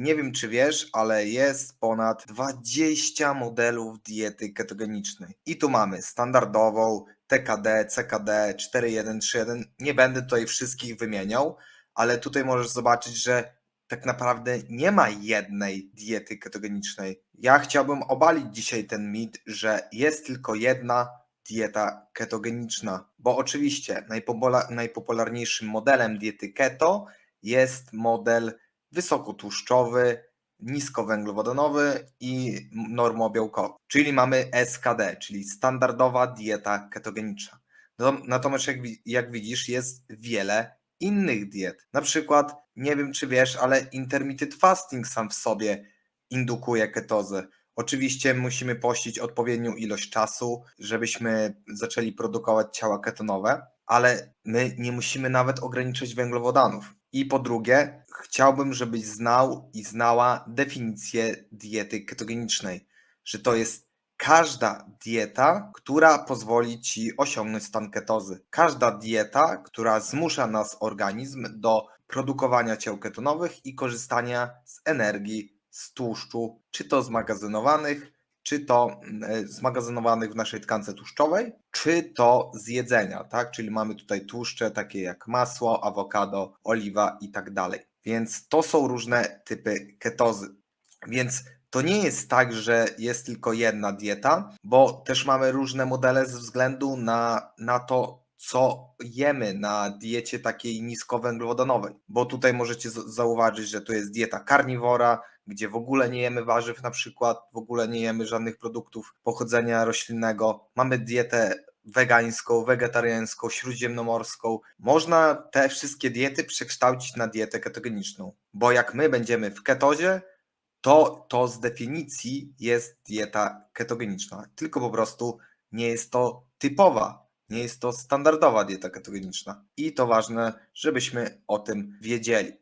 Nie wiem, czy wiesz, ale jest ponad 20 modelów diety ketogenicznej. I tu mamy standardową, TKD, CKD, 4131. Nie będę tutaj wszystkich wymieniał, ale tutaj możesz zobaczyć, że tak naprawdę nie ma jednej diety ketogenicznej. Ja chciałbym obalić dzisiaj ten mit, że jest tylko jedna dieta ketogeniczna, bo oczywiście najpopular- najpopularniejszym modelem diety keto jest model wysokotłuszczowy, niskowęglowodanowy i normobiałkowy, czyli mamy SKD, czyli standardowa dieta ketogeniczna. Natomiast jak, jak widzisz, jest wiele innych diet. Na przykład, nie wiem czy wiesz, ale intermittent fasting sam w sobie indukuje ketozę. Oczywiście musimy pościć odpowiednią ilość czasu, żebyśmy zaczęli produkować ciała ketonowe, ale my nie musimy nawet ograniczać węglowodanów. I po drugie, chciałbym, żebyś znał i znała definicję diety ketogenicznej, że to jest każda dieta, która pozwoli ci osiągnąć stan ketozy. Każda dieta, która zmusza nas organizm do produkowania ciał ketonowych i korzystania z energii z tłuszczu, czy to zmagazynowanych, czy to mm, zmagazynowanych w naszej tkance tłuszczowej, czy to z jedzenia, tak? Czyli mamy tutaj tłuszcze takie jak masło, awokado, oliwa i tak dalej. Więc to są różne typy ketozy. Więc to nie jest tak, że jest tylko jedna dieta, bo też mamy różne modele ze względu na, na to, co jemy na diecie takiej niskowęglowodanowej. Bo tutaj możecie zauważyć, że to jest dieta karniwora, gdzie w ogóle nie jemy warzyw na przykład, w ogóle nie jemy żadnych produktów pochodzenia roślinnego. Mamy dietę wegańską, wegetariańską, śródziemnomorską. Można te wszystkie diety przekształcić na dietę ketogeniczną, bo jak my będziemy w ketozie, to to z definicji jest dieta ketogeniczna, tylko po prostu nie jest to typowa, nie jest to standardowa dieta ketogeniczna. I to ważne, żebyśmy o tym wiedzieli.